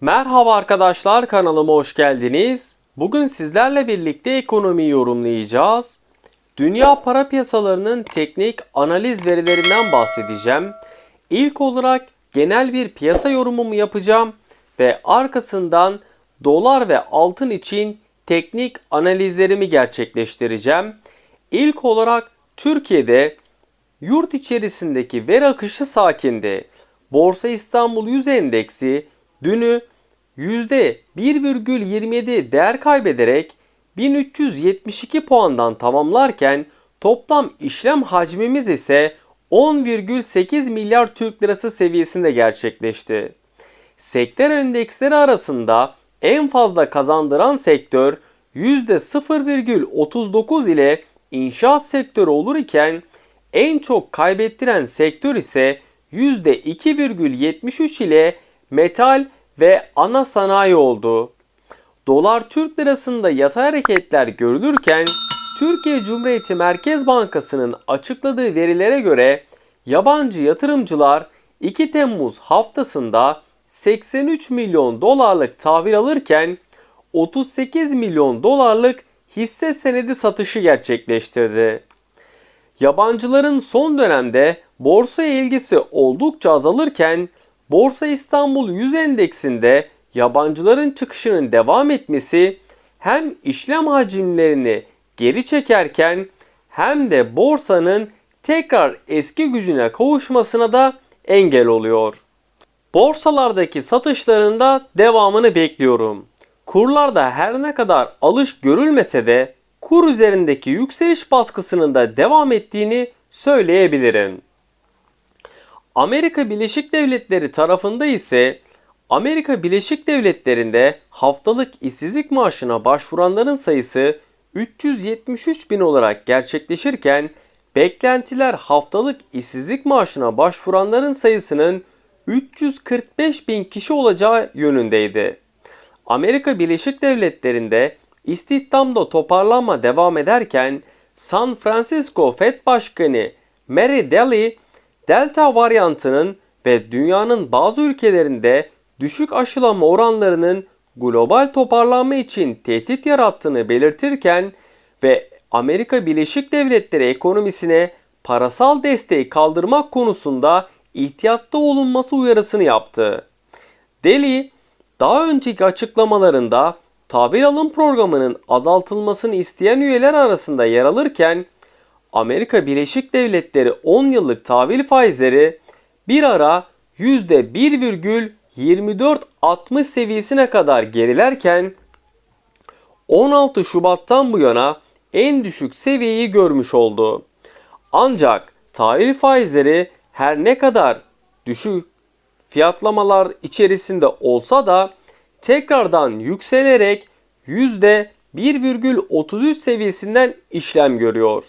Merhaba arkadaşlar kanalıma hoş geldiniz. Bugün sizlerle birlikte ekonomiyi yorumlayacağız. Dünya para piyasalarının teknik analiz verilerinden bahsedeceğim. İlk olarak genel bir piyasa yorumumu yapacağım ve arkasından dolar ve altın için teknik analizlerimi gerçekleştireceğim. İlk olarak Türkiye'de yurt içerisindeki veri akışı sakindi. Borsa İstanbul 100 endeksi dünü %1,27 değer kaybederek 1372 puandan tamamlarken toplam işlem hacmimiz ise 10,8 milyar Türk lirası seviyesinde gerçekleşti. Sektör endeksleri arasında en fazla kazandıran sektör %0,39 ile inşaat sektörü olur iken en çok kaybettiren sektör ise %2,73 ile metal ve ana sanayi oldu. Dolar Türk lirasında yatay hareketler görülürken Türkiye Cumhuriyeti Merkez Bankası'nın açıkladığı verilere göre yabancı yatırımcılar 2 Temmuz haftasında 83 milyon dolarlık tahvil alırken 38 milyon dolarlık hisse senedi satışı gerçekleştirdi. Yabancıların son dönemde borsaya ilgisi oldukça azalırken Borsa İstanbul 100 endeksinde yabancıların çıkışının devam etmesi hem işlem hacimlerini geri çekerken hem de borsanın tekrar eski gücüne kavuşmasına da engel oluyor. Borsalardaki satışlarında devamını bekliyorum. Kurlarda her ne kadar alış görülmese de kur üzerindeki yükseliş baskısının da devam ettiğini söyleyebilirim. Amerika Birleşik Devletleri tarafında ise Amerika Birleşik Devletleri'nde haftalık işsizlik maaşına başvuranların sayısı 373 bin olarak gerçekleşirken beklentiler haftalık işsizlik maaşına başvuranların sayısının 345 bin kişi olacağı yönündeydi. Amerika Birleşik Devletleri'nde istihdamda toparlanma devam ederken San Francisco Fed Başkanı Mary Daly Delta varyantının ve dünyanın bazı ülkelerinde düşük aşılama oranlarının global toparlanma için tehdit yarattığını belirtirken ve Amerika Birleşik Devletleri ekonomisine parasal desteği kaldırmak konusunda ihtiyatlı olunması uyarısını yaptı. Deli daha önceki açıklamalarında tahvil alım programının azaltılmasını isteyen üyeler arasında yer alırken Amerika Birleşik Devletleri 10 yıllık tahvil faizleri bir ara %1,2460 seviyesine kadar gerilerken 16 Şubat'tan bu yana en düşük seviyeyi görmüş oldu. Ancak tahvil faizleri her ne kadar düşük fiyatlamalar içerisinde olsa da tekrardan yükselerek %1,33 seviyesinden işlem görüyor.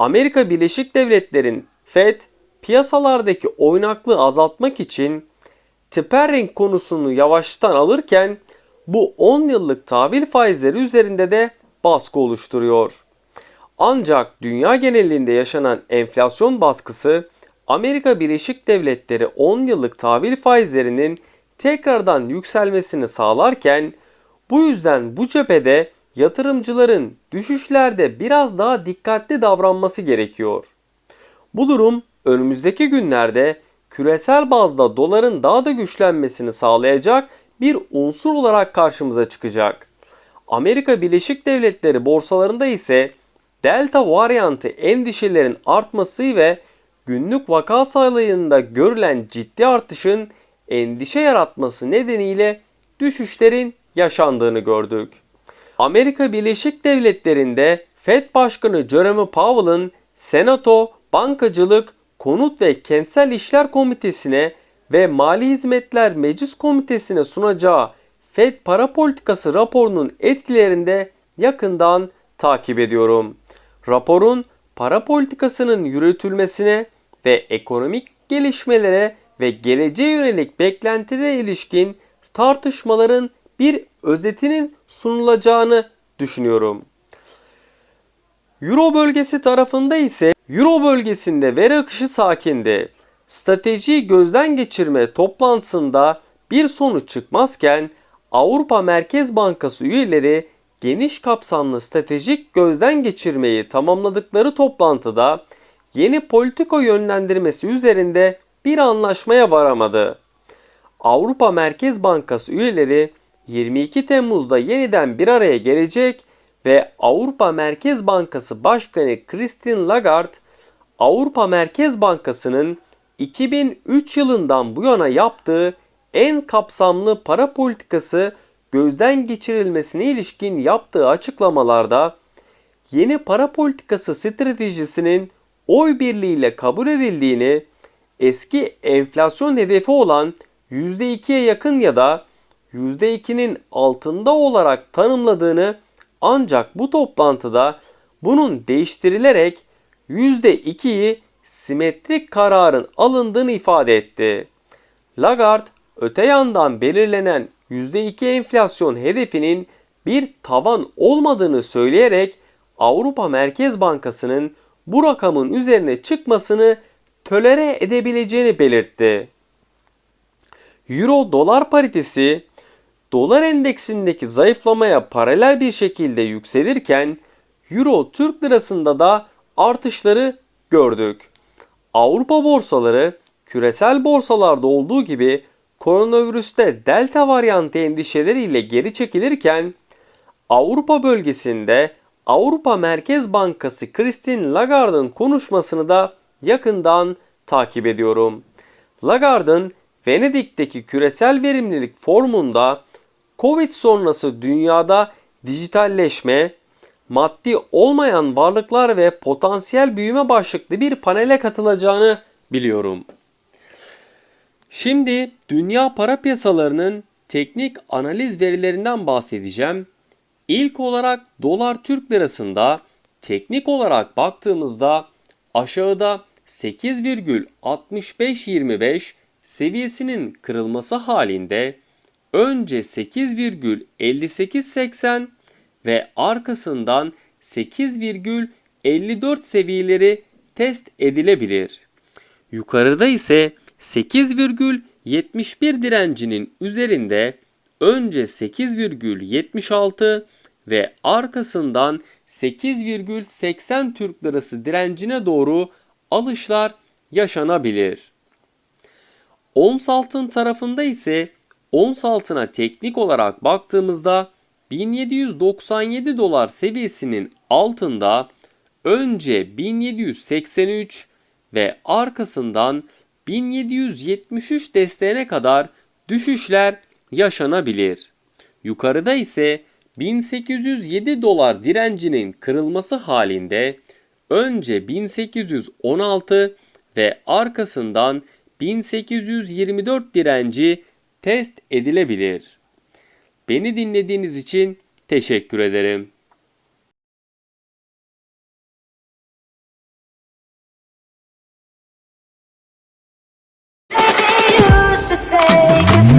Amerika Birleşik Devletleri'nin Fed piyasalardaki oynaklığı azaltmak için tapering konusunu yavaştan alırken bu 10 yıllık tahvil faizleri üzerinde de baskı oluşturuyor. Ancak dünya genelinde yaşanan enflasyon baskısı Amerika Birleşik Devletleri 10 yıllık tahvil faizlerinin tekrardan yükselmesini sağlarken bu yüzden bu cephede yatırımcıların düşüşlerde biraz daha dikkatli davranması gerekiyor. Bu durum önümüzdeki günlerde küresel bazda doların daha da güçlenmesini sağlayacak bir unsur olarak karşımıza çıkacak. Amerika Birleşik Devletleri borsalarında ise delta varyantı endişelerin artması ve günlük vaka sayılarında görülen ciddi artışın endişe yaratması nedeniyle düşüşlerin yaşandığını gördük. Amerika Birleşik Devletleri'nde Fed Başkanı Jerome Powell'ın Senato, Bankacılık, Konut ve Kentsel İşler Komitesi'ne ve Mali Hizmetler Meclis Komitesi'ne sunacağı Fed para politikası raporunun etkilerinde yakından takip ediyorum. Raporun para politikasının yürütülmesine ve ekonomik gelişmelere ve geleceğe yönelik beklentilere ilişkin tartışmaların bir özetinin sunulacağını düşünüyorum. Euro bölgesi tarafında ise Euro bölgesinde veri akışı sakindi. Strateji gözden geçirme toplantısında bir sonuç çıkmazken Avrupa Merkez Bankası üyeleri geniş kapsamlı stratejik gözden geçirmeyi tamamladıkları toplantıda yeni politika yönlendirmesi üzerinde bir anlaşmaya varamadı. Avrupa Merkez Bankası üyeleri 22 Temmuz'da yeniden bir araya gelecek ve Avrupa Merkez Bankası Başkanı Christine Lagarde, Avrupa Merkez Bankası'nın 2003 yılından bu yana yaptığı en kapsamlı para politikası gözden geçirilmesine ilişkin yaptığı açıklamalarda yeni para politikası stratejisinin oy birliğiyle kabul edildiğini, eski enflasyon hedefi olan %2'ye yakın ya da %2'nin altında olarak tanımladığını ancak bu toplantıda bunun değiştirilerek %2'yi simetrik kararın alındığını ifade etti. Lagarde öte yandan belirlenen %2 enflasyon hedefinin bir tavan olmadığını söyleyerek Avrupa Merkez Bankası'nın bu rakamın üzerine çıkmasını tölere edebileceğini belirtti. Euro dolar paritesi dolar endeksindeki zayıflamaya paralel bir şekilde yükselirken Euro Türk lirasında da artışları gördük. Avrupa borsaları küresel borsalarda olduğu gibi koronavirüste delta varyantı endişeleriyle geri çekilirken Avrupa bölgesinde Avrupa Merkez Bankası Christine Lagarde'ın konuşmasını da yakından takip ediyorum. Lagarde'ın Venedik'teki küresel verimlilik formunda Covid sonrası dünyada dijitalleşme, maddi olmayan varlıklar ve potansiyel büyüme başlıklı bir panele katılacağını biliyorum. Şimdi dünya para piyasalarının teknik analiz verilerinden bahsedeceğim. İlk olarak dolar Türk lirasında teknik olarak baktığımızda aşağıda 8,6525 seviyesinin kırılması halinde önce 8,5880 ve arkasından 8,54 seviyeleri test edilebilir. Yukarıda ise 8,71 direncinin üzerinde önce 8,76 ve arkasından 8,80 Türk Lirası direncine doğru alışlar yaşanabilir. Ons altın tarafında ise ons altına teknik olarak baktığımızda 1797 dolar seviyesinin altında önce 1783 ve arkasından 1773 desteğine kadar düşüşler yaşanabilir. Yukarıda ise 1807 dolar direncinin kırılması halinde önce 1816 ve arkasından 1824 direnci test edilebilir. Beni dinlediğiniz için teşekkür ederim. should take